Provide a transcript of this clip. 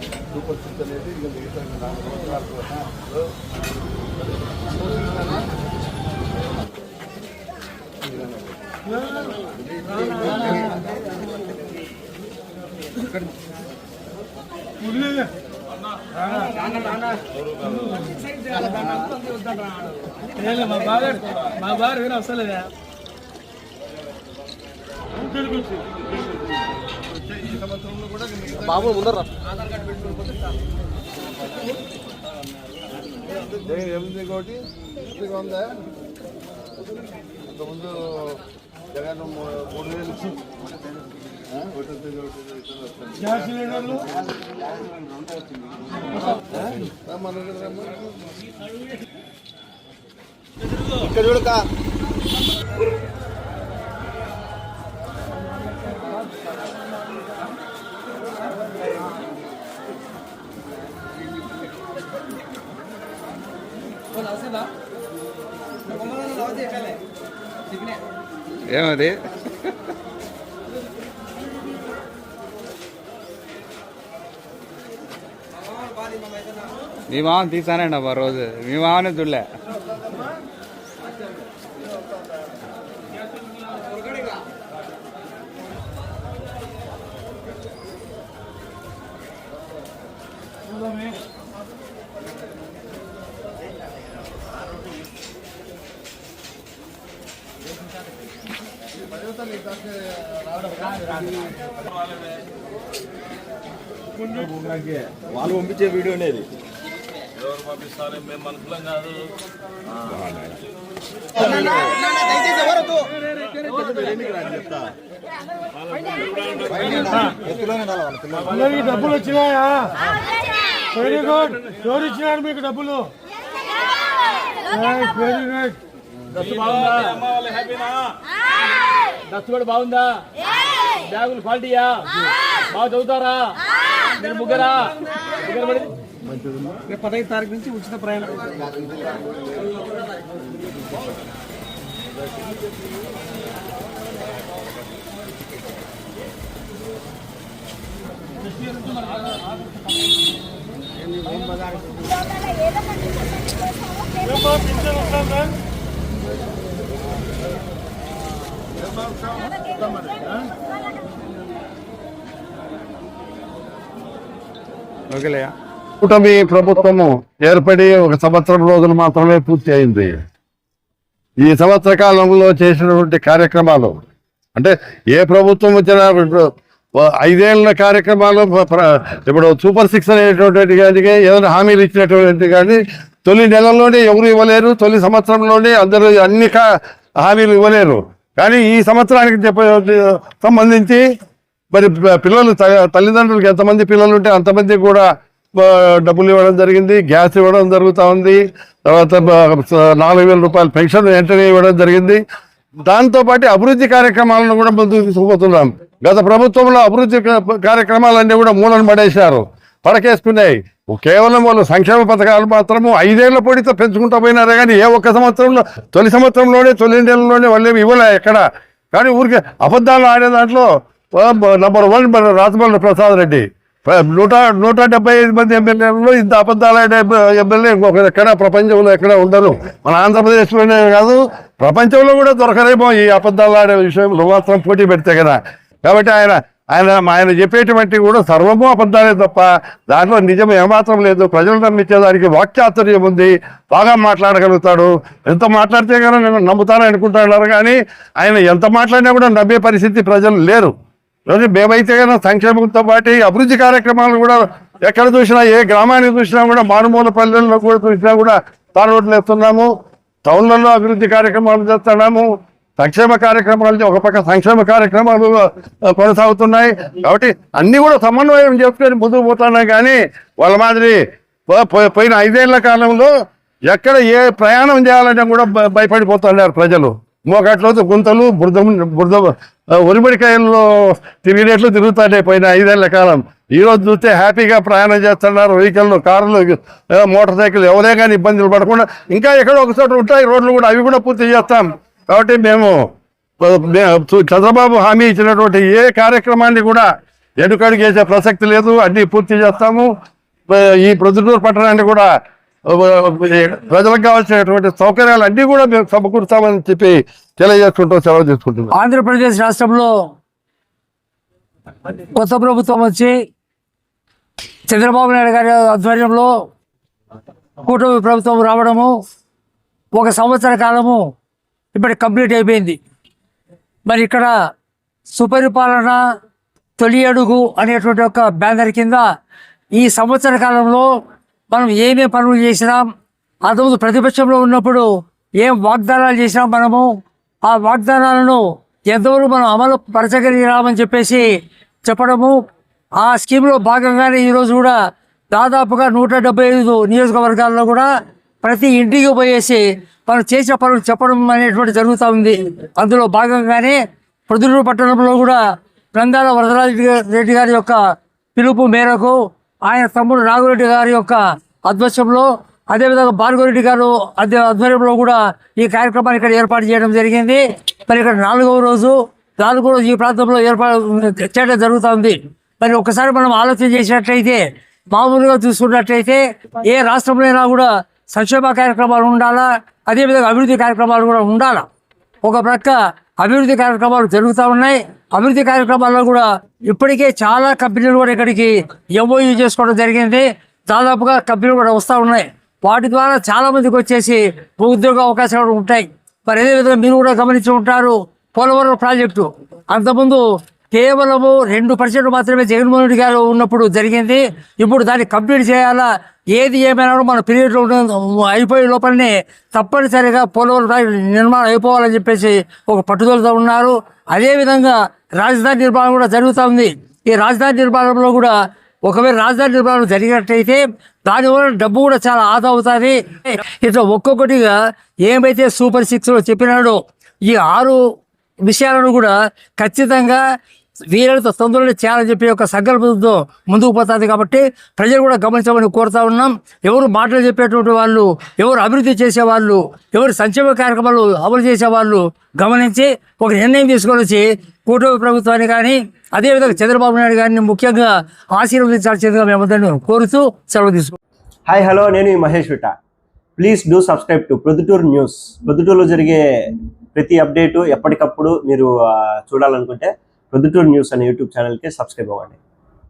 అభివృద్ధి అనేది ఇక మిగతా నాలుగు సంవత్సరాలు ఏలే, మా బాగా మా బాగా విన వస్తలేదా ఈ సంవత్సరంలో కూడా బాబు ముందర ఏ- ఏముంది ఇంకోటి ఇది ఉందా ఇంతకుముందు జగన్ మూడు వేలు. గ్యాస్ సిలిండర్లు. ఇక్కడ చూడక ఏమది మీ మామని తీసానండి అబ్బా రోజు మీ మామనే చూడలే వాళ్ళు పంపించే వీడియో అనేది. ఎవరు పంపిస్తారు? మేము మనుషులం కాదు. అందరికి డబ్బులు వచ్చినాయా? వెరీ గుడ్ ఎవరు ఇచ్చినారు మీకు డబ్బులు. Very good హ్యాపీనా? దత్తు కూడా బాగుందా బ్యాగులు క్వాలిటీయా బాగా చదువుతారా మీరు ముగ్గురా ముగ్గురు పడి రేపు పదహైదు తారీఖు నుంచి ఉచిత ప్రయాణం ఓకేలేయా కూటమి ప్రభుత్వము ఏర్పడి ఒక సంవత్సరం రోజులు మాత్రమే పూర్తి అయింది. ఈ సంవత్సర కాలంలో చేసినటువంటి కార్యక్రమాలు అంటే ఏ ప్రభుత్వం వచ్చినా ఐదేళ్ళ కార్యక్రమాలు ఇప్పుడు సూపర్ సిక్స్ అనేటువంటి కానీ ఏదైనా హామీలు ఇచ్చినటువంటి కానీ తొలి నెలలోనే ఎవరు ఇవ్వలేరు తొలి సంవత్సరంలోనే అందరూ అన్ని హామీలు ఇవ్వలేరు. కానీ ఈ సంవత్సరానికి చెప్ప సంబంధించి మరి పిల్లలు తల్లిదండ్రులకు ఎంతమంది పిల్లలు ఉంటే అంతమంది కూడా డబ్బులు ఇవ్వడం జరిగింది గ్యాస్ ఇవ్వడం జరుగుతూ ఉంది. తర్వాత నాలుగు వేల రూపాయల పెన్షన్ వెంటనే ఇవ్వడం జరిగింది. దాంతోపాటు అభివృద్ధి కార్యక్రమాలను కూడా ముందుకు తీసుకుపోతున్నాం. గత ప్రభుత్వంలో అభివృద్ధి కార్యక్రమాలన్నీ కూడా మూలన పడేశారు. పడకేసుకున్నాయి. కేవలం వాళ్ళు సంక్షేమ పథకాలు మాత్రము ఐదేళ్ళ పొడితో పెంచుకుంటూ పోయినారే కానీ ఏ ఒక్క సంవత్సరంలో తొలి సంవత్సరంలోనే తొలి నెలలోనే వాళ్ళు ఏమి ఇవ్వలే ఎక్కడ? కానీ ఊరికే అబద్ధాలు ఆడే దాంట్లో నంబర్ వన్ మన రాజమౌళి ప్రసాద్ రెడ్డి. నూట నూట డెబ్బై ఐదు మంది ఎమ్మెల్యేలలో ఇంత అబద్ధాలు ఆడే ఎమ్మెల్యే ఇంకొక ఎక్కడ ప్రపంచంలో ఎక్కడ ఉండరు. మన ఆంధ్రప్రదేశ్లోనే కాదు ప్రపంచంలో కూడా దొరకరేమో ఈ అబద్ధాలు ఆడే విషయంలో మాత్రం పోటీ పెడితే కదా. కాబట్టి ఆయన ఆయన ఆయన చెప్పేటువంటి కూడా సర్వము అబద్ధాలే తప్ప దాంట్లో నిజం ఏమాత్రం లేదు. ప్రజలు నమ్మించేదానికి వాక్చాతుర్యం ఉంది. బాగా మాట్లాడగలుగుతాడు. ఎంత మాట్లాడితే కానీ నేను నమ్ముతాను అనుకుంటున్నారు కానీ ఆయన ఎంత మాట్లాడినా కూడా నమ్మే పరిస్థితి ప్రజలు లేరు. రోజు మేమైతే కానీ సంక్షేమంతో పాటు అభివృద్ధి కార్యక్రమాలు కూడా ఎక్కడ చూసినా ఏ గ్రామానికి చూసినా కూడా మారుమూల పల్లెల్లో కూడా చూసినా కూడా తాను రోడ్లు వేస్తున్నాము. టౌన్లలో అభివృద్ధి కార్యక్రమాలు చేస్తున్నాము. సంక్షేమ కార్యక్రమాలు ఒక పక్క సంక్షేమ కార్యక్రమాలు కొనసాగుతున్నాయి. కాబట్టి అన్నీ కూడా సమన్వయం చేసుకొని ముందుకు పోతున్నాయి. కానీ వాళ్ళ మాదిరి పోయిన ఐదేళ్ళ కాలంలో ఎక్కడ ఏ ప్రయాణం చేయాలంటే కూడా భ- భయపడిపోతున్నారు ప్రజలు. మోకట్లతో గుంతలు బురద బురద ఆ, ఉరిమిడికాయల్లో తిరిగినట్లు తిరుగుతాడే పోయిన ఐదేళ్ళ కాలం. ఈ రోజు చూస్తే హ్యాపీగా ప్రయాణం చేస్తున్నారు. వెహికల్ కార్లు మోటార్ సైకిల్ ఎవరే కానీ ఇబ్బందులు పడకుండా ఇంకా ఎక్కడో ఒక చోట ఉంటాయి. రోడ్లు కూడా అవి కూడా పూర్తి చేస్తాం. కాబట్టి మేము చంద్రబాబు హామీ ఇచ్చినటువంటి ఏ కార్యక్రమాన్ని కూడా ఎడుకడుగు వేసే ప్రసక్తి లేదు. అన్ని పూర్తి చేస్తాము. ఈ ప్రొద్దుటూరు పట్టణాన్ని కూడా ప్రజలకు కావాల్సినటువంటి సౌకర్యాలు అన్ని కూడా మేము సమకూరుస్తామని చెప్పి తెలియజేసుకుంటూ సెలవు తీసుకుంటున్నాం. ఆంధ్రప్రదేశ్ రాష్ట్రంలో కొత్త ప్రభుత్వం వచ్చి చంద్రబాబు నాయుడు గారి ఆధ్వర్యంలో కూటమి ప్రభుత్వం రావడము ఒక సంవత్సర కాలము ఇప్పుడు కంప్లీట్ అయిపోయింది. మరి ఇక్కడ సుపరిపాలన తొలి అడుగు అనేటువంటి ఒక బ్యానర్ కింద ఈ సంవత్సర కాలంలో మనం ఏమేమి పనులు చేసినాం అంతకుముందు ప్రతిపక్షంలో ఉన్నప్పుడు ఏం వాగ్దానాలు చేసినాం మనము ఆ వాగ్దానాలను ఎంతవరకు మనం అమలు పరచగలిగినామని చెప్పేసి చెప్పడము. ఆ స్కీమ్లో భాగంగానే ఈరోజు కూడా దాదాపుగా నూట డెబ్బై ఐదు నియోజకవర్గాల్లో కూడా ప్రతి ఇంటికి పోయేసి మనం చేసిన పనులు చెప్పడం అనేటువంటి జరుగుతూ ఉంది. అందులో భాగంగానే ప్రొద్దుటూరు పట్టణంలో కూడా నందాల వరదరాజు రెడ్డి గారి యొక్క పిలుపు మేరకు ఆయన తమ్ముడు నాగురెడ్డి గారి యొక్క అధ్వర్యంలో అదేవిధంగా భార్గవరెడ్డి గారు అదే ఆధ్వర్యంలో కూడా ఈ కార్యక్రమాన్ని ఇక్కడ ఏర్పాటు చేయడం జరిగింది. మరి ఇక్కడ నాలుగవ రోజు నాలుగో రోజు ఈ ప్రాంతంలో ఏర్పాటు చేయడం జరుగుతుంది మరి ఒకసారి మనం ఆలోచన చేసినట్లయితే మామూలుగా చూసుకున్నట్లయితే ఏ రాష్ట్రంలో కూడా సంక్షేమ కార్యక్రమాలు ఉండాలా? అదేవిధంగా అభివృద్ధి కార్యక్రమాలు కూడా ఉండాలా? ఒక ప్రక్క అభివృద్ధి కార్యక్రమాలు జరుగుతూ ఉన్నాయి. అభివృద్ధి కార్యక్రమాల్లో కూడా ఇప్పటికే చాలా కంపెనీలు కూడా ఇక్కడికి ఎంఓయూ చేసుకోవడం జరిగింది. దాదాపుగా కంపెనీలు కూడా వస్తూ ఉన్నాయి. వాటి ద్వారా చాలామందికి వచ్చేసి ఉద్యోగ అవకాశాలు ఉంటాయి. మరి అదేవిధంగా మీరు కూడా గమనించి ఉంటారు పోలవరం ప్రాజెక్టు. అంతకుముందు కేవలము రెండు పర్సెంట్ మాత్రమే జగన్మోహన్ రెడ్డి గారు ఉన్నప్పుడు జరిగింది. ఇప్పుడు దాన్ని కంప్లీట్ చేయాలా? ఏది ఏమైనా మన పీరియడ్లో ఉన్న అయిపోయే లోపలనే తప్పనిసరిగా పోలవరం ప్రాజెక్టు నిర్మాణం అయిపోవాలని చెప్పేసి ఒక పట్టుదలతో ఉన్నారు. అదేవిధంగా రాజధాని నిర్మాణం కూడా జరుగుతూ ఉంది. ఈ రాజధాని నిర్మాణంలో కూడా ఒకవేళ రాజధాని నిర్మాణం జరిగినట్టయితే దానివల్ల డబ్బు కూడా చాలా ఆదా అవుతుంది. ఇట్లా ఒక్కొక్కటిగా ఏమైతే సూపర్ సిక్స్లో చెప్పినాడో ఈ ఆరు విషయాలను కూడా ఖచ్చితంగా వీళ్ళతో తొందరలో చేయాలని చెప్పి ఒక సంకల్పంతో ముందుకు పోతుంది కాబట్టి ప్రజలు కూడా గమనించమని కోరుతా ఉన్నాం. ఎవరు మాటలు చెప్పేటువంటి వాళ్ళు ఎవరు అభివృద్ధి చేసేవాళ్ళు ఎవరు సంక్షేమ కార్యక్రమాలు అమలు చేసేవాళ్ళు గమనించి ఒక నిర్ణయం తీసుకొని వచ్చి కూటమి ప్రభుత్వాన్ని కానీ అదేవిధంగా చంద్రబాబు నాయుడు గారిని ముఖ్యంగా ఆశీర్వదించాల్సిందిగా మేమందరినీ కోరుతూ సెలవు తీసుకుంటాం హాయ్ హలో నేను ఈ Mahesh విట. Please do subscribe to Proddatur news. ప్రొద్దుటూరులో జరిగే ప్రతి అప్డేటు ఎప్పటికప్పుడు మీరు చూడాలనుకుంటే ప్రొద్దుటూరు న్యూస్ అనే యూట్యూబ్ ఛానల్కి సబ్స్క్రైబ్ అవ్వండి.